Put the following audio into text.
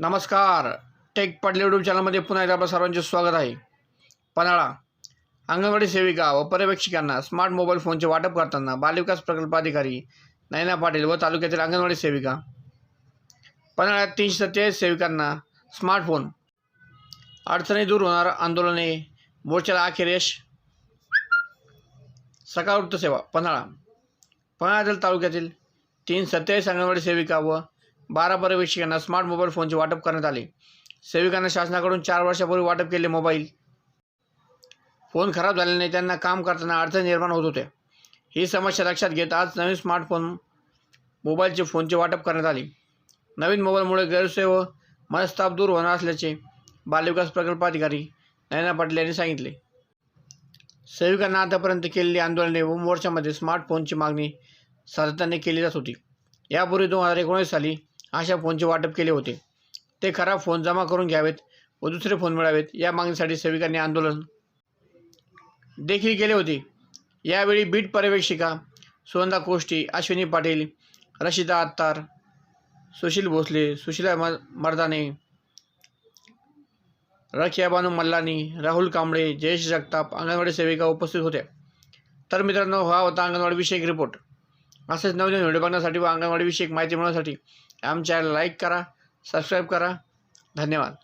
नमस्कार. Take Patil YouTube चॅनलमध्ये पुन्हा एकदा आपलं सर्वांचे स्वागत आहे. पन्हाळा. अंगणवाडी सेविका व पर्यवेक्षिकांना स्मार्ट मोबाईल फोनचे वाटप करताना बालविकास प्रकल्पाधिकारी नयना पाटील व तालुक्यातील अंगणवाडी सेविका. पन्हाळ्यात तीनशे सत्तेचाळीस सेविकांना स्मार्टफोन अडचणी दूर होणार आंदोलने. मोर्चाला अखेर यश. सकाळ वृत्तसेवा पन्हाळा. पन्हाळ्यातील तालुक्यातील तीन सत्तेचाळीस अंगणवाडी सेविका व बारा पर्यवेक्षकांना स्मार्ट मोबाईल फोनचे वाटप करण्यात आले. सेविकांना शासनाकडून चार वर्षापूर्वी वाटप केले मोबाईल फोन खराब झाल्याने त्यांना काम करताना अडचणी निर्माण होत होत्या. ही समस्या लक्षात घेत आज नवीन स्मार्टफोन मोबाईलचे फोनचे वाटप करण्यात आले. नवीन मोबाईलमुळे गैरसोय व मनस्ताप दूर होणार असल्याचे बालविकास प्रकल्पाधिकारी नयना पाटील यांनी सांगितले. सेविकांना आतापर्यंत केलेली आंदोलने व मोर्चामध्ये स्मार्टफोनची मागणी सातत्याने केली जात होती. यापूर्वी दोन हजार एकोणीस साली अशा फोनचे वाटप केले होते. ते खराब फोन जमा करून घ्यावेत व दुसरे फोन मिळावेत या मागणीसाठी सेविकांनी आंदोलन. देखील केले होते. यावेळी बीट पर्यवेक्षिका सुनंदा कोष्टी अश्विनी पाटील रशिदा अत्तार सुशील भोसले सुशीला म मर्दाने रखिया बानू मल्लानी राहुल कांबळे जयेश जगताप अंगणवाडी सेविका उपस्थित होत्या. तर मित्रांनो हा होता अंगणवाडी विषयक रिपोर्ट असेच नवीन व्हिडिओ बघण्यासाठी व अंगणवाडीविषयी माहिती मिळवण्यासाठी आमच्या लाईक करा सबस्क्राईब करा. धन्यवाद.